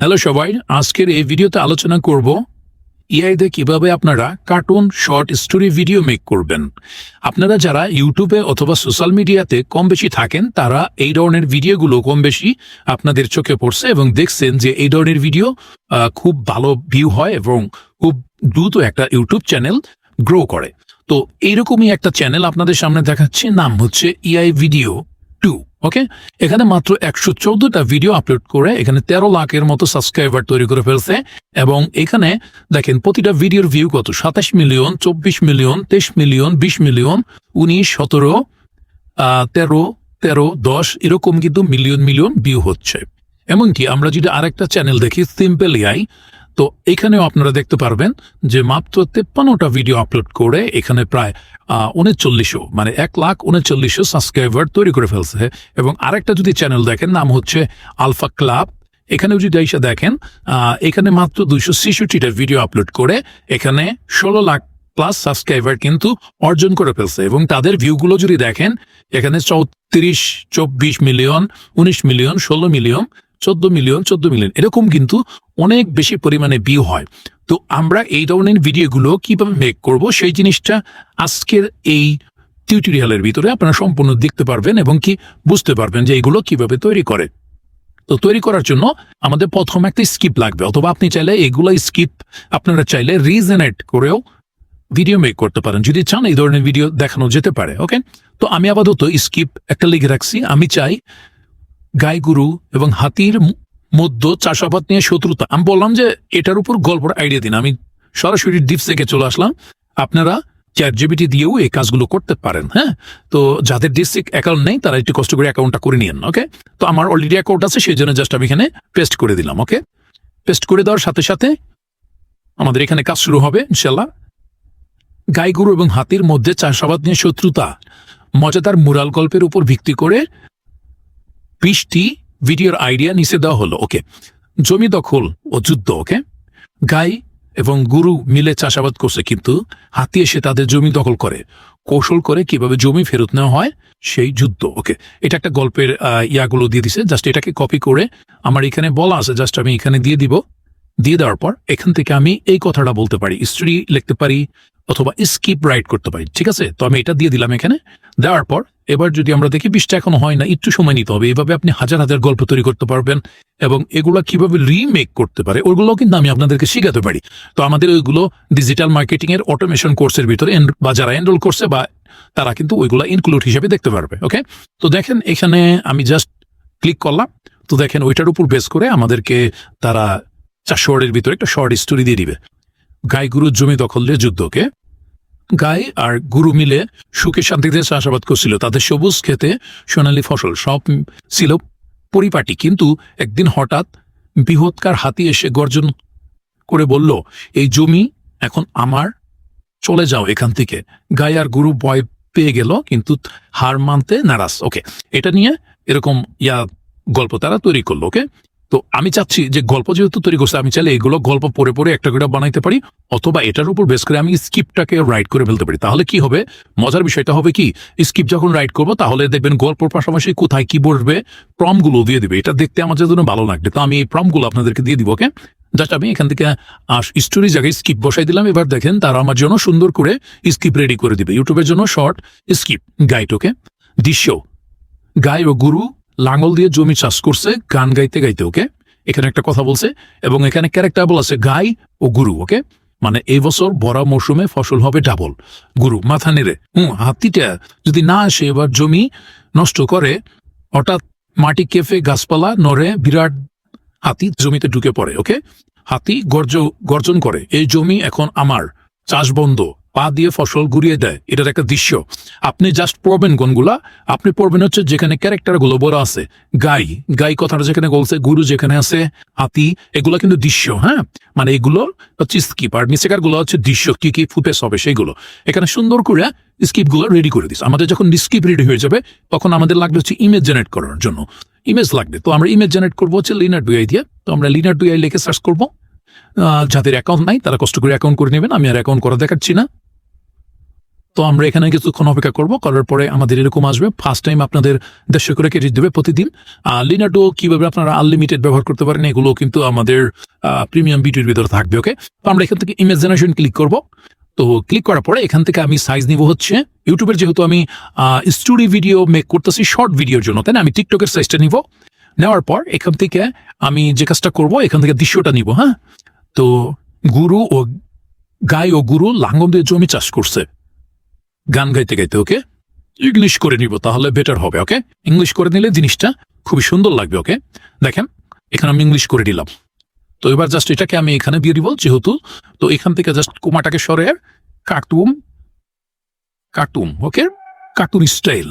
Hello সবাই, আজকের এই ভিডিওতে আলোচনা করব ইআইতে কীভাবে আপনারা cartoon short story video make করবেন। আপনারা যারা ইউটিউবে অথবা সোশ্যাল মিডিয়াতে কম বেশি থাকেন, তারা এই ধরনের ভিডিওগুলো কম বেশি আপনাদের চোখে পড়ছে এবং দেখছেন যে এই ধরনের ভিডিও খুব ভালো ভিউ হয় এবং খুব দ্রুত একটা ইউটিউব চ্যানেল গ্রো করে। তো এইরকমই একটা চ্যানেল আপনাদের সামনে দেখাচ্ছে, নাম হচ্ছে ইআই ভিডিও ওকে এখানে মাত্র একশো চোদ্দটা ভিডিও আপলোড করে এখানে তেরো লাখের মতো সাবস্ক্রাইবার তৈরি করে ফেলছে এবং এখানে দেখেন, প্রতিটা ভিডিওর ভিউ কত? সাতাশ মিলিয়ন চব্বিশ মিলিয়ন তেইশ মিলিয়ন বিশ মিলিয়ন উনিশ, সতেরো তেরো তেরো, দশ, এরকম কিন্তু মিলিয়ন মিলিয়ন ভিউ হচ্ছে। এমনকি আমরা যদি আরেকটা চ্যানেল দেখি সিম্পল এআই তো এখানেও আপনারা দেখতে পারবেন যে মাত্র তেপ্পান্নটা ভিডিও আপলোড করে এখানে প্রায় উনচল্লিশশো মানে এক লাখ উনচল্লিশশো সাবস্ক্রাইবার তৈরি করে ফেলছে। এবং আরেকটা যদি চ্যানেল দেখেন, নাম হচ্ছে আলফা ক্লাব এখানেও যদি এসে দেখেন এখানে মাত্র দুইশো ছেষট্টিটা ভিডিও আপলোড করে এখানে ষোলো লাখ প্লাস সাবস্ক্রাইবার কিন্তু অর্জন করে ফেলছে। এবং তাদের ভিউগুলো যদি দেখেন, এখানে চৌত্রিশ, চব্বিশ মিলিয়ন উনিশ মিলিয়ন ষোলো মিলিয়ন চোদ্দ মিলিয়ন চোদ্দ মিলিয়ন। এরকম কিন্তু অনেক বেশি পরিমাণে ভিউ হয়। তো আমরা এই ধরনের ভিডিওগুলো কীভাবে মেক করব, সেই জিনিসটা আজকের এই টিউটোরিয়ালের ভিতরে আপনারা সম্পূর্ণ দেখতে পারবেন এবং কি বুঝতে পারবেন যে এগুলো কীভাবে তৈরি করে। তো তৈরি করার জন্য আমাদের প্রথম একটা স্কিপ লাগবে। অথবা আপনি চাইলে এগুলো স্কিপ আপনারা চাইলে রিজেনেট করেও ভিডিও মেক করতে পারেন। যদি চান এই ধরনের ভিডিও দেখানো যেতে পারে ওকে তো আমি আপাতত স্কিপ একটা লিখে রাখছি। আমি চাই গাই গুরু এবং হাতির মধ্য চাষাবাদ নিয়ে শত্রুতা। আমি বললাম যে এটার উপর গল্পের আইডিয়া দিন। আমি সরাসরি ডিপস থেকে চলে আসলাম। আপনারা চ্যাট জিবিটি দিয়েও এই কাজগুলো করতে পারেন হ্যাঁ? তো যাদের ডিস্ট্রিক্ট অ্যাকাউন্ট নেই, তারা একটু কষ্ট করে অ্যাকাউন্টটা করে নিন ওকে তো আমার অলরেডি অ্যাকাউন্ট আছে, সেই জন্য জাস্ট আমি এখানে পেস্ট করে দিলাম ওকে পেস্ট করে দেওয়ার সাথে সাথে আমাদের এখানে কাজ শুরু হবে ইনশাল্লাহ গাই গরু এবং হাতির মধ্যে চাষাবাদ নিয়ে শত্রুতা। মজাদার মুরাল গল্পের উপর ভিত্তি করে বিশটি ভিডিওর আইডিয়া নিচে দেওয়া হলো, ওকে? জমি দখল ও যুদ্ধ, ওকে? গাই এবং গুরু মিলে চাষাবাদ করছে, কিন্তু হাতি এসে তাদের জমি দখল করে, কৌশল করে কীভাবে জমি ফেরত নেওয়া হয়, সেই যুদ্ধ, ওকে? এটা একটা গল্পের ইয়াগুলো দিয়ে দিছে, জাস্ট এটাকে কপি করে আমার এখানে বলা আছে, জাস্ট আমি এখানে দিয়ে দিব, দিয়ে দেওয়ার পর এখান থেকে আমি এই কথাটা বলতে পারি, স্ত্রী লিখতে পারি অথবা স্কিপ রাইট করতে পারি, ঠিক আছে? তো আমি এটা দিয়ে দিলাম এখানে। দেওয়ার পর, এবার যদি আমরা দেখি বৃষ্টি এখনও হয় না, একটু সময় নিতে হবে। এভাবে আপনি হাজার হাজার গল্প তৈরি করতে পারবেন এবং এগুলো কীভাবে রিমেক করতে পারে ওগুলো কিন্তু আমি আপনাদেরকে শিখাতে পারি। তো আমাদের ওইগুলো ডিজিটাল মার্কেটিং এর অটোমেশন কোর্সের ভিতরে বা যারা এনরোল করছে বা তারা কিন্তু ওইগুলো ইনক্লুড হিসেবে দেখতে পারবে ওকে তো দেখেন, এখানে আমি জাস্ট ক্লিক করলাম। তো দেখেন, ওইটার উপর বেস করে আমাদেরকে তারা চার শর্টের ভিতরে একটা শর্ট স্টোরি দিয়ে দিবে। গাই গুরুর জমি দখল দিয়ে যুদ্ধকে। গাই আর গুরু মিলে সুখে শান্তিতে চাষাবাদ করছিল। তাদের সবুজ খেতে সোনালী ফসল সব ছিল পরিপাটি। কিন্তু একদিন হঠাৎ বৃহৎকার হাতি এসে গর্জন করে বলল, এই জমি এখন আমার, চলে যাও এখান থেকে। গাই আর গুরু ভয় পেয়ে গেল, কিন্তু হার মানতে নারাজ। ওকে, এটা নিয়ে এরকম ইয়া গল্প তারা তৈরি করল, ওকে? তো আমি চাচ্ছি যে গল্প যেহেতু তৈরি করছে, আমি চাইলে এগুলো গল্প পড়ে পড়ে একটা করে বানাইতে পারি, অথবা এটার উপর বেস করে আমি স্কিপটাকে রাইট করে ফেলতে পারি। তাহলে কি হবে? মজার বিষয়টা হবে কি, স্কিপ যখন রাইট করব, তাহলে দেখবেন গল্পর পাশাপাশি কোথায় কি বসবে প্রমগুলো দিয়ে দিবে। এটা দেখতে আমার জন্য ভালো লাগবে। তো আমি এই প্রমগুলো আপনাদেরকে দিয়ে দিব, ওকে? জাস্ট আমি এখান থেকে স্টোরি জায়গায় স্কিপ বসাই দিলাম। এবার দেখেন, তারা আমার জন্য সুন্দর করে স্কিপ রেডি করে দিবে। ইউটিউবের জন্য শর্ট স্কিপ গাইড ওকে? দৃশ্য গাই ও গুরু লাঙ্গল দিয়ে জমি চাষ করছে, গান গাইতে গাইতে, ওকে? এখানে একটা কথা বলছে, এবং এখানে ক্যারেক্টার আছে, গাই ও গুরু, ওকে? মানে এই বছর বড় মৌসুমে ফসল হবে ডাবল গুরু, মাথা নেড়ে। হুম হাতিটা যদি না আসে, এবার জমি নষ্ট করে, হঠাৎ মাটি কেফে গাছপালা নড়ে, বিরাট হাতি জমিতে ঢুকে পড়ে, ওকে? হাতি গর্জ, গর্জন করে, এই জমি এখন আমার, চাষ বন্ধ। পা দিয়ে ফসল ঘুরিয়ে দেয়, এটার একটা দৃশ্য। আপনি জাস্ট পড়বেন কোনগুলা, আপনি পড়বেন হচ্ছে যেখানে ক্যারেক্টারগুলো বড় আছে, গাই গাই কথাটা যেখানে বলছে, গুরু যেখানে আছে, হাতি, এগুলো কিন্তু দৃশ্য হ্যাঁ? মানে এগুলো হচ্ছে স্কিপ আর নিচেকারগুলো হচ্ছে দৃশ্য, কি কি ফুটেজ হবে সেইগুলো এখানে সুন্দর করে স্কিপগুলো রেডি করে দিস আমাদের যখন স্কিপ রেডি হয়ে যাবে, তখন আমাদের লাগবে হচ্ছে ইমেজ জেনারেট করার জন্য। ইমেজ লাগবে। তো আমরা ইমেজ জেনারেট করব হচ্ছে লিনার ডুয়াই দিয়ে। তো আমরা লিনার ডুয়াই লিখে সার্চ করব। যাদের অ্যাকাউন্ট নাই, তারা কষ্ট করে অ্যাকাউন্ট করে নেবেন। আমি আর অ্যাকাউন্ট করা দেখাচ্ছি না। তো আমরা এখানে কিছুক্ষণ অপেক্ষা করব। করার পরে আমাদের এরকম আসবে। ফার্স্ট টাইম আপনাদের দেড়শো করে ক্রেডিট দেবে প্রতিদিন। আর লিনাটো কীভাবে আপনারা আনলিমিটেড ব্যবহার করতে পারেন, এগুলো কিন্তু আমাদের প্রিমিয়াম ভিডিওর ভিতরে থাকবে ওকে তো আমরা এখান থেকে ইমেজ জেনারেশন ক্লিক করব। তো ক্লিক করার পরে এখান থেকে আমি সাইজ নিব হচ্ছে ইউটিউবের যেহেতু আমি স্টুডি ভিডিও মেক করতেছি শর্ট ভিডিওর জন্য, তাই না? আমি টিকটকের সাইজটা নিব। নেওয়ার পর এখান থেকে আমি যে কাজটা করব, এখান থেকে দৃশ্যটা নিব হ্যাঁ? তো গুরু ও, গাই ও গুরু লাঙ্গম দিয়ে জমি চাষ করছে। গান গাইতে গাইতে, ওকে? ইংলিশ করে নিব, তাহলে বেটার হবে, ওকে? ইংলিশ করে নিলে জিনিসটা খুবই সুন্দর লাগবে, ওকে? দেখেন, এখানে আমি ইংলিশ করে দিলাম তো এবার জাস্ট এটাকে আমি এখানে দিয়ে দিব, যেহেতু, তো এখান থেকে জাস্ট কুমাটাকে সরে cartoon cartoon okay? Cartoon style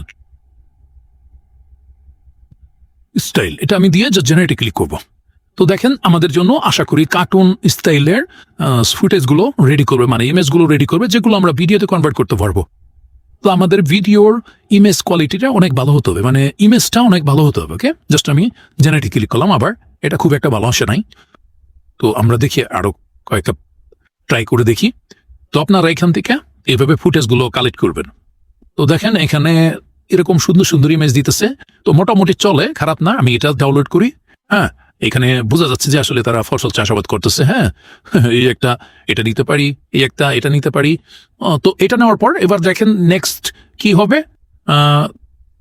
style এটা আমি দিয়ে জাস্ট জেনারেটে ক্লিক করব। তো দেখেন, আমাদের জন্য আশা করি কার্টুন স্টাইলের ফুটেজগুলো রেডি করবে মানে ইমেজগুলো রেডি করবে, যেগুলো আমরা ভিডিওতে কনভার্ট করতে পারব। তো আমাদের ভিডিওর ইমেজ কোয়ালিটিটা অনেক ভালো হতে হবে। মানে ইমেজটা অনেক ভালো হতে হবে ওকে জাস্ট আমি জেনারেটে ক্লিক করলাম আবার, এটা খুব একটা ভালো আসে নাই। তো আমরা দেখি আরও কয়েকটা ট্রাই করে দেখি। তো আপনারা এখান থেকে এইভাবে ফুটেজগুলো কালেক্ট করবেন। তো দেখেন এখানে এরকম সুন্দর সুন্দর ইমেজ দিতেছে। তো মোটামুটি চলে, খারাপ না, আমি এটা ডাউনলোড করি হ্যাঁ? এখানে বোঝা যাচ্ছে যে আসলে তারা ফসল চাষাবাদ করতেছে হ্যাঁ? এই একটা এটা নিতে পারি, এই একটা এটা নিতে পারি। তো এটা নেওয়ার পর এবার দেখেন নেক্সট কি হবে?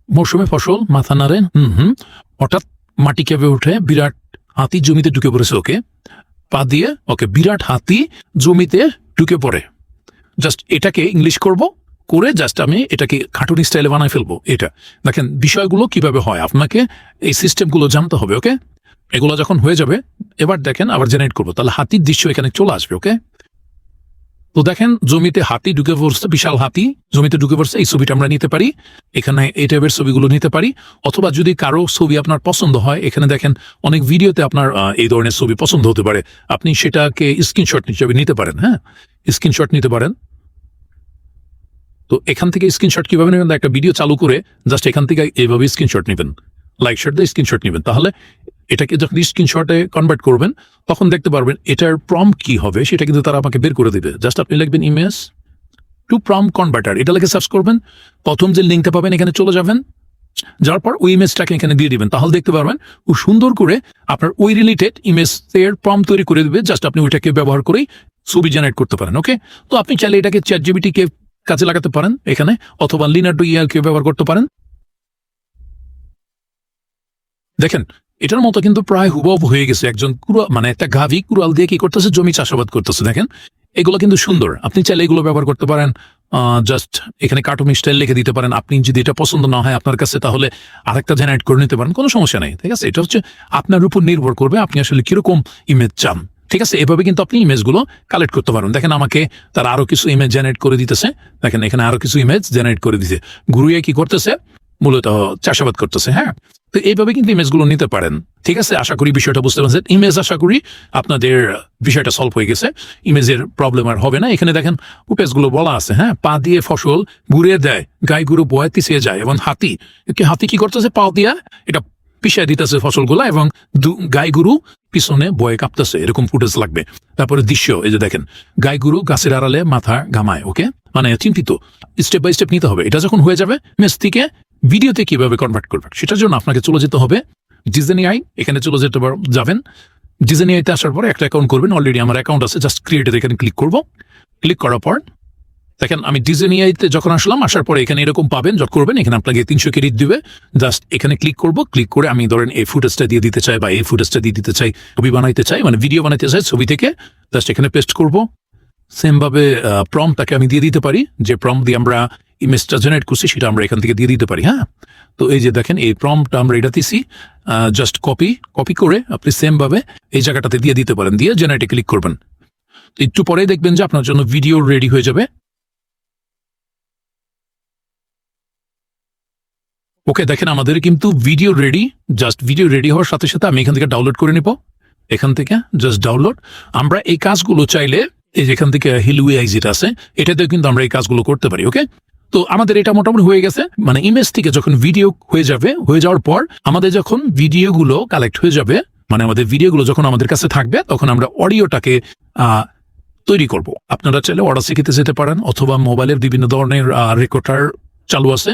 মৌসুমে ফসল, মাথা নাড়ে, হুম হুম। হঠাৎ মাটি কেঁপে উঠে, বিরাট হাতি জমিতে ঢুকে পড়েছে ওকে। পা দিয়ে ওকে বিরাট হাতি জমিতে ঢুকে পড়ে। জাস্ট এটাকে ইংলিশ করব, করে জাস্ট আমি এটাকে খাটুনি স্টাইলে বানায় ফেলব, এটা। দেখেন বিষয়গুলো কীভাবে হয়, আপনাকে এই সিস্টেমগুলো জানতে হবে ওকে এগুলো যখন হয়ে যাবে, এবার দেখেন আবার জেনারেট করব। তাহলে হাতির দৃশ্য এখানে চলে আসবে ওকে তো দেখেন, জমিতে হাতি ঢুকে পড়ছে, বিশাল হাতি। জমিতে ঢুকে পড়ছে, এই ছবিটা আমরা নিতে পারি। এখানে এই টাইপের ছবিগুলো নিতে পারি। অথবা যদি কারও ছবি আপনার পছন্দ হয়, এখানে দেখেন অনেক ভিডিওতে আপনার এই ধরনের ছবি পছন্দ হতে পারে। আপনি সেটাকে স্ক্রিনশট হিসেবে নিতে পারেন হ্যাঁ? স্ক্রিনশট নিতে পারেন। তো এখান থেকে স্ক্রিনশট কীভাবে নেবেন? একটা ভিডিও চালু করে জাস্ট এখান থেকে এইভাবে স্ক্রিনশট নেবেন। লাইক শট দিয়ে স্ক্রিনশট নেবেন। তাহলে এটাকে যখন স্ক্রিনশটে কনভার্ট করবেন, তখন দেখতে পারবেন এটার প্রম কি হবে, সেটা কিন্তু তারা আমাকে বের করে দিবে। জাস্ট আপনি লিখবেন ইমেজ টু প্রম কনভার্টার এটা লিখে সার্চ করবেন, প্রথম যে লিঙ্কটা পাবেন এখানে চলে যাবেন। যাওয়ার পর ওই ইমেজটাকে এখানে দিয়ে দিবেন। তাহলে দেখতে পারবেন, ও সুন্দর করে আপনার ওই রিলেটেড ইমেজের প্রম তৈরি করে দিবে জাস্ট আপনি ওইটাকে ব্যবহার করেই ছবি জেনারেট করতে পারেন ওকে তো আপনি চাইলে এটাকে চ্যাট জিবিটিকে কাজে লাগাতে পারেন এখানে, অথবা লিনার লিনার্ডো ইয়ারকে ব্যবহার করতে পারেন। দেখেন এটার মতো কিন্তু প্রায় হুবহু হয়ে গেছে। একজন কুড়া মানে একটা গাভী কুড়াল দিয়ে কি করতেছে? জমি চাষাবাদ করতেছে। দেখেন, এগুলো কিন্তু সুন্দর। আপনি চাইলে এগুলো ব্যবহার করতে পারেন। জাস্ট এখানে কার্টুন স্টাইল লিখে দিতে পারেন। আপনি যদি এটা পছন্দ না হয় আপনার কাছে, তাহলে আরেকটা জেনারেট করে নিতে পারেন। কোনো সমস্যা নেই, ঠিক আছে? এটা হচ্ছে আপনার উপর নির্ভর করবে আপনি আসলে কীরকম ইমেজ চান, ঠিক আছে? এভাবে কিন্তু আপনি ইমেজগুলো কালেক্ট করতে পারেন। দেখেন, আমাকে তারা আরও কিছু ইমেজ জেনারেট করে দিতেছে। দেখেন, এখানে আরও কিছু ইমেজ জেনারেট করে দিতে গুরুয়ে কি করতেছে? মূলত চাষাবাদ করতেছে হ্যাঁ? তো এইভাবে কিন্তু ইমেজগুলো নিতে পারেন। ঠিক আছে? আশা করি বিষয়টা বুঝতে পারছেন। ইমেজ আশা করি আপনাদের বিষয়টা সলভ হয়ে গেছে। ইমেজের প্রবলেম আর হবে না। এখানে দেখেন, উপেজগুলো বলা আছে হ্যাঁ? পা দিয়ে ফসল ঘুরিয়ে দেয়, গাই গরু বয়ে পিছিয়ে যায় এবং হাতি হাতি কি করতেছে? পা দিয়া এটা পিছিয়ে দিতেছে ফসলগুলো এবং গাই গরু পিছনে বয়ে কাঁপতেছে। এরকম ফুটেজ লাগবে। তারপরে দৃশ্য, এই যে দেখেন, গাই গরু গাছের আড়ালে মাথা ঘামায় ওকে মানে চিন্তিত। স্টেপ বাই স্টেপ নিতে হবে। এটা যখন হয়ে যাবে মেস থেকে ভিডিওতে কীভাবে কনভার্ট করবেন? সেটার জন্য আপনাকে চলে যেতে হবে ডিজেনি আই এখানে চলে যেতে যাবেন। ডিজনি আইতে আসার পরে একটা অ্যাকাউন্ট করবেন। অলরেডি আমার অ্যাকাউন্ট আছে জাস্ট ক্রিয়েটেড এখানে ক্লিক করব। ক্লিক করার পর, দেখেন, আমি ডিজনি আইতে যখন আসলাম, আসার পরে এখানে এরকম পাবেন যখন করবেন, এখানে আপনাকে তিনশো ক্রেডিট দিবে। জাস্ট এখানে ক্লিক করব ক্লিক করে আমি ধরেন এই ফুটেজটা দিয়ে দিতে চাই বা এই ফুটেজটা দিয়ে দিতে চাই, ছবি বানাইতে চাই মানে ভিডিও বানাইতে চাই ছবি থেকে। জাস্ট এখানে পেস্ট করব। সেমভাবে প্রমটাকে আমি দিয়ে দিতে পারি। যে প্রম দিয়ে আমরা ইমেজটা জেনারেট করছি সেটা আমরা এখান থেকে দিয়ে দিতে পারি হ্যাঁ? তো এই যে দেখেন, এই প্রমটা আমরা এটা দিছি জাস্ট কপি কপি করে আপনি সেম ভাবে এই জায়গাটাতে দিয়ে দিতে পারেন, দিয়ে জেনারেটে ক্লিক করবেন। তো একটু পরে দেখবেন যে আপনার জন্য ভিডিও রেডি হয়ে যাবে। ওকে দেখেন, আমাদের কিন্তু video ready just video ready হওয়ার সাথে সাথে আমি এখান থেকে ডাউনলোড করে নিব। এখান থেকে জাস্ট ডাউনলোড আমরা এই কাজগুলো চাইলে, এই যেখান থেকে হিলুই আইজিট আছে, এটাতেও কিন্তু আমরা এই কাজগুলো করতে পারি ওকে তো আমাদের এটা মোটামুটি হয়ে গেছে। মানে ইমেজ থেকে যখন ভিডিও হয়ে যাবে, হয়ে যাওয়ার পর আমাদের যখন ভিডিওগুলো কালেক্ট হয়ে যাবে মানে আমাদের ভিডিওগুলো যখন আমাদের কাছে থাকবে, তখন আমরা অডিওটাকে তৈরি করব। আপনারা চাইলে অডাসিটিতে যেতে পারেন অথবা মোবাইলের বিভিন্ন ধরনের রেকর্ডার চালু আছে।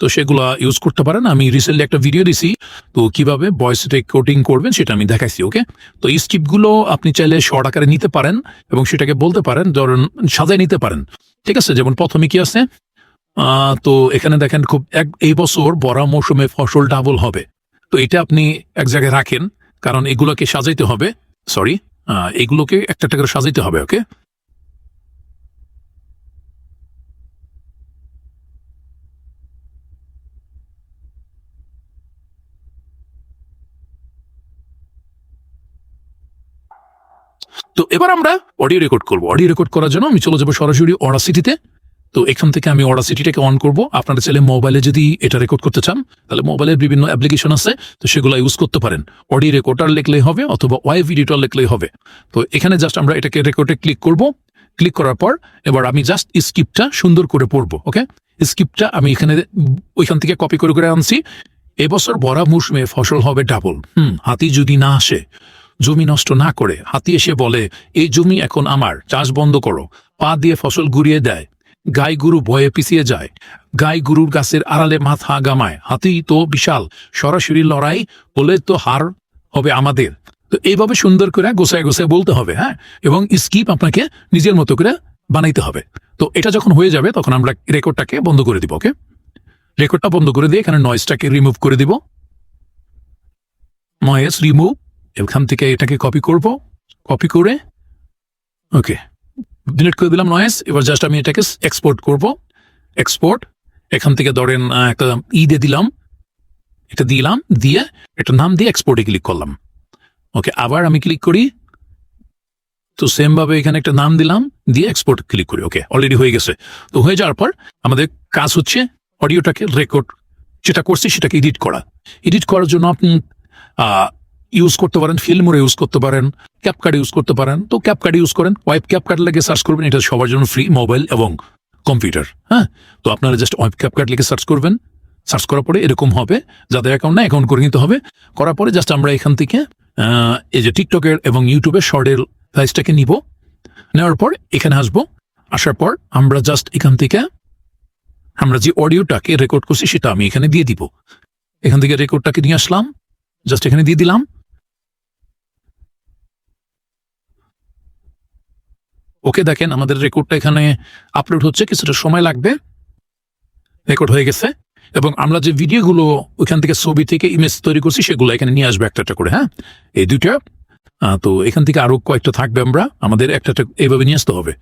তো সেগুলো ইউজ করতে পারেন। আমি রিসেন্টলি একটা ভিডিও দিছি। তো কীভাবে ভয়েস রেকর্ডিং করবেন সেটা আমি দেখাইছি ওকে তো এই স্ক্রিপ্টগুলো আপনি চাইলে শর্ট আকারে নিতে পারেন এবং সেটাকে বলতে পারেন, ধরুন সাজায় নিতে পারেন। ঠিক আছে? যেমন প্রথমে কি আছে? তো এখানে দেখেন খুব এক এই বছর বড় মৌসুমে ফসল ডাবল হবে। তো এটা আপনি এক জায়গায় রাখেন, কারণ এগুলোকে সাজাইতে হবে। সরি এগুলোকে একটা একটা করে সাজাইতে হবে ওকে তো এবার আমরা অডিও রেকর্ড করব। অডিও রেকর্ড করার জন্য আমি চলে যাব সরাসরি অডাসিটিতে তো এখান থেকে আমি অডাসিটিটাকে অন করব। আপনারা চাইলে মোবাইলে যদি এটা রেকর্ড করতে চান, তাহলে মোবাইলের বিভিন্ন অ্যাপ্লিকেশন আছে, তো সেগুলো ইউজ করতে পারেন। অডিও রেকর্ডার লিখলেই হবে অথবা ওয়াই ভিডিওটার লিখলেই হবে। তো এখানে জাস্ট আমরা এটাকে রেকর্ডে ক্লিক করব। ক্লিক করার পর এবার আমি জাস্ট স্ক্রিপ্টটা সুন্দর করে পড়ব ওকে স্ক্রিপ্টটা আমি এখানে ওইখান থেকে কপি করে করে আনছি। এবছর বড় মৌসুমে ফসল হবে ডাবল হুম, হাতি যদি না আসে, জমি নষ্ট না করে, হাতি এসে বলে, এই জমি এখন আমার, চাষ বন্ধ করো। পা দিয়ে ফসল ঘুরিয়ে দেয়। গাই গরু ভয়ে পিছিয়ে যায়। গাই গরুর গাছের আড়ালে মাথা গামায়। হাতি তো বিশাল। সরাসরি লড়াই হলে তো হার হবে আমাদের। তো এইভাবে সুন্দর করে গোছায় গোছায় বলতে হবে হ্যাঁ? এবং স্কিপ আপনাকে নিজের মতো করে বানাইতে হবে। তো এটা যখন হয়ে যাবে, তখন আমরা রেকর্ডটাকে বন্ধ করে দিব, ওকে? রেকর্ডটা বন্ধ করে দিয়ে এখানে নয়েজটাকে রিমুভ করে দিব। নয়েজ রিমুভ এখান থেকে এটাকে কপি করব। কপি করে, ওকে। ডিলিট করে দিলাম নয়েস এবার জাস্ট আমি এটাকে এক্সপোর্ট করব। এক্সপোর্ট এখান থেকে ধরেন একটা ই দিয়ে দিলাম। এটা দিলাম, দিয়ে একটা নাম দিয়ে এক্সপোর্টে ক্লিক করলাম। ওকে আবার আমি ক্লিক করি। তো সেম ভাবে এখানে একটা নাম দিলাম, দিয়ে এক্সপোর্ট ক্লিক করি। ওকে অলরেডি হয়ে গেছে। তো হয়ে যাওয়ার পর আমাদের কাজ হচ্ছে অডিওটাকে রেকর্ড যেটা করছি সেটাকে এডিট করা। এডিট করার জন্য আপনি ইউজ করতে পারেন ফিল্মরে ইউজ করতে পারেন ক্যাপকার্ড ইউজ করতে পারেন। তো ক্যাপকার্ড ইউজ করেন ওয়েব ক্যাপকার্ড লেগে সার্চ করবেন, এটা সবার জন্য ফ্রি মোবাইল এবং কম্পিউটার হ্যাঁ? তো আপনারা জাস্ট ওয়েব ক্যাপকার্ড লিখে সার্চ করবেন সার্চ করার পরে এরকম হবে, যাদের অ্যাকাউন্ট না অ্যাকাউন্ট করে নিতে হবে। করার পরে জাস্ট আমরা এখান থেকে এই যে টিকটকের এবং ইউটিউবের শর্টের সাইজটাকে নিব। নেওয়ার পর এখানে আসব, আসার পর আমরা জাস্ট এখান থেকে, আমরা যে অডিওটাকে রেকর্ড করছি, সেটা আমি এখানে দিয়ে দিব। এখান থেকে রেকর্ডটাকে নিয়ে আসলাম জাস্ট এখানে দিয়ে দিলাম। ওকে দেখেন, আমাদের রেকর্ডটা এখানে আপলোড হচ্ছে, কিছুটা সময় লাগবে। রেকর্ড হয়ে গেছে। এবং আমরা যে ভিডিওগুলো ওইখান থেকে ছবি থেকে ইমেজ তৈরি করছি, সেগুলো এখানে নিয়ে আসবে একটা করে হ্যাঁ? এই দুইটা। তো এখান থেকে আরও কয়েকটা থাকবে আমরা। আমাদের একটা এইভাবে নিয়ে আসতে হবে।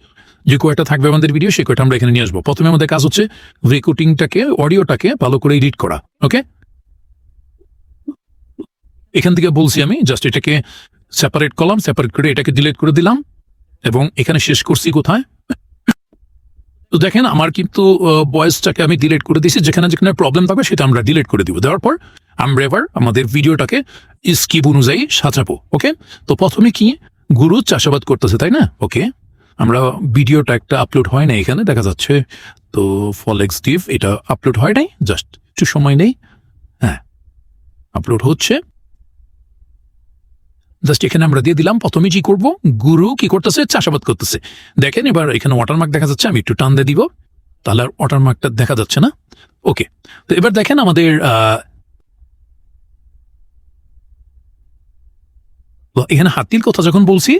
যে কয়েকটা থাকবে আমাদের ভিডিও সে কয়টা আমরা এখানে নিয়ে আসব। প্রথমে আমাদের কাজ হচ্ছে রেকর্ডিংটাকে অডিওটাকে ভালো করে এডিট করা ওকে এখান থেকে বলছি আমি জাস্ট এটাকে সেপারেট করলাম সেপারেট করে এটাকে ডিলিট করে দিলাম। এবং এখানে শেষ করছি কোথায়? তো দেখেন, আমার কিন্তু ভয়েসটাকে আমি ডিলেট করে দিয়েছি। যেখানে যেখানে প্রবলেম থাকবে, সেটা আমরা ডিলেট করে দিব। দেওয়ার পর, আমরা এবার আমাদের ভিডিওটাকে স্কিপ অনুযায়ী সাজাবো ওকে তো প্রথমে কি? গুরু চাষাবাদ করতেছে, তাই না? ওকে আমরা ভিডিওটা একটা আপলোড হয় না এখানে, দেখা যাচ্ছে। তো ফল এক্সটিভ এটা আপলোড হয় নাই জাস্ট একটু সময় নেই। হ্যাঁ আপলোড হচ্ছে। জাস্ট এখানে আমরা দিয়ে দিলাম, প্রথমে কি করব? গুরু কি করতেছে? চাষাবাদ করতেছে। দেখেন, এবার এখানে ওয়াটারমার্ক দেখা যাচ্ছে, আমি একটু টান দিয়ে দিব। তাহলে আর ওয়াটারমার্কটা দেখা যাচ্ছে না। ওকে তো এবার দেখেন, আমাদের এখানে হাতির কথা যখন বলছি,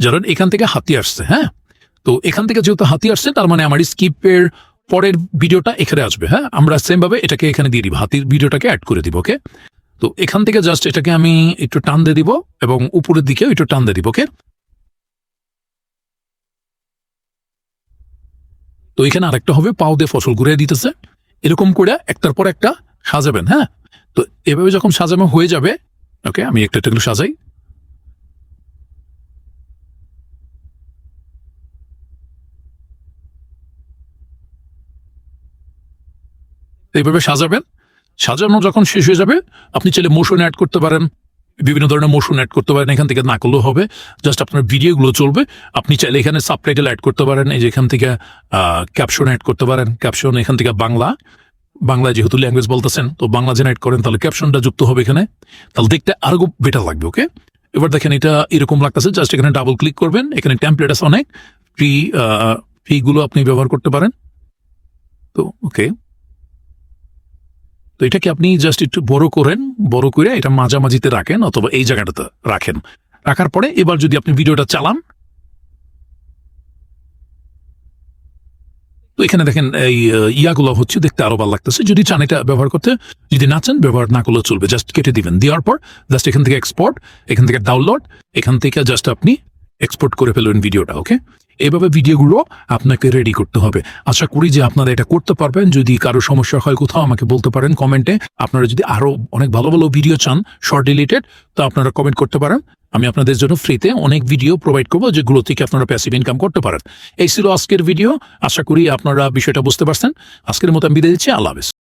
ধরেন এখান থেকে হাতি আসছে হ্যাঁ? তো এখান থেকে যেহেতু হাতি আসছে, তার মানে আমার স্কিপের পরের ভিডিওটা এখানে আসবে হ্যাঁ? আমরা সেম ভাবে এটাকে এখানে দিয়ে দিব, হাতির ভিডিওটাকে অ্যাড করে দিব ওকে তো এখান থেকে জাস্ট এটাকে আমি একটু টান দিয়ে দিব এবং উপরের দিকেও একটু টান দিয়ে দিব ওকে তো এখানে আরেকটা হবে, পাও দিয়ে ফসল ঘুরিয়ে দিতেছে। এরকম করে একটার পর একটা সাজাবেন হ্যাঁ? তো এভাবে যখন সাজানো হয়ে যাবে ওকে আমি একটা একটা সাজাই। এইভাবে সাজাবেন সাজানো যখন শেষ হয়ে যাবে, আপনি চাইলে মোশন অ্যাড করতে পারেন। বিভিন্ন ধরনের মোশন অ্যাড করতে পারেন, এখান থেকে না করলেও হবে। জাস্ট আপনার ভিডিওগুলো চলবে। আপনি চাইলে এখানে সাবটাইটেল অ্যাড করতে পারেন, এই যে এখান থেকে ক্যাপশন অ্যাড করতে পারেন। ক্যাপশন এখান থেকে বাংলা। বাংলা যেহেতু ল্যাঙ্গুয়েজ বলতেছেন, তো বাংলা জেনারেট করেন, তাহলে ক্যাপশনটা যুক্ত হবে এখানে। তাহলে দেখতে আরও বেটার লাগবে ওকে এবার দেখেন এটা এরকম লাগতেছে জাস্ট এখানে ডাবল ক্লিক করবেন। এখানে টেমপ্লেট আছে অনেক। ফ্রি ফ্রিগুলো আপনি ব্যবহার করতে পারেন। তো ওকে তো এটাকে আপনি জাস্ট একটু বড় করেন, বড় করে এটা মাঝামাঝিতে রাখেন অথবা এই জায়গাটাতে রাখেন। রাখার পরে এবার যদি আপনি ভিডিওটা চালান, তো এখানে দেখেন এই ইয়াগুলো হচ্ছে দেখতে আরও ভালো লাগতেছে। যদি চান এটা ব্যবহার করতে, যদি না চান ব্যবহার না করলেও চলবে। জাস্ট কেটে দিবেন। দেওয়ার পর জাস্ট এখান থেকে এক্সপোর্ট এখান থেকে ডাউনলোড এখান থেকে জাস্ট আপনি এক্সপোর্ট করে ফেলবেন ভিডিওটা ওকে এইভাবে ভিডিওগুলো আপনাকে রেডি করতে হবে। আশা করি যে আপনারা এটা করতে পারবেন। যদি কারও সমস্যা হয় কোথাও আমাকে বলতে পারেন কমেন্টে। আপনারা যদি আরও অনেক ভালো ভালো ভিডিও চান শর্ট রিলেটেড তো আপনারা কমেন্ট করতে পারেন। আমি আপনাদের জন্য ফ্রিতে অনেক ভিডিও প্রোভাইড করব, যেগুলো থেকে আপনারা প্যাসিভ ইনকাম করতে পারেন। এই ছিল আজকের ভিডিও আশা করি আপনারা বিষয়টা বুঝতে পারছেন। আজকের মতো আমি বিদায় দিচ্ছি আল্লাহ হাফেজ।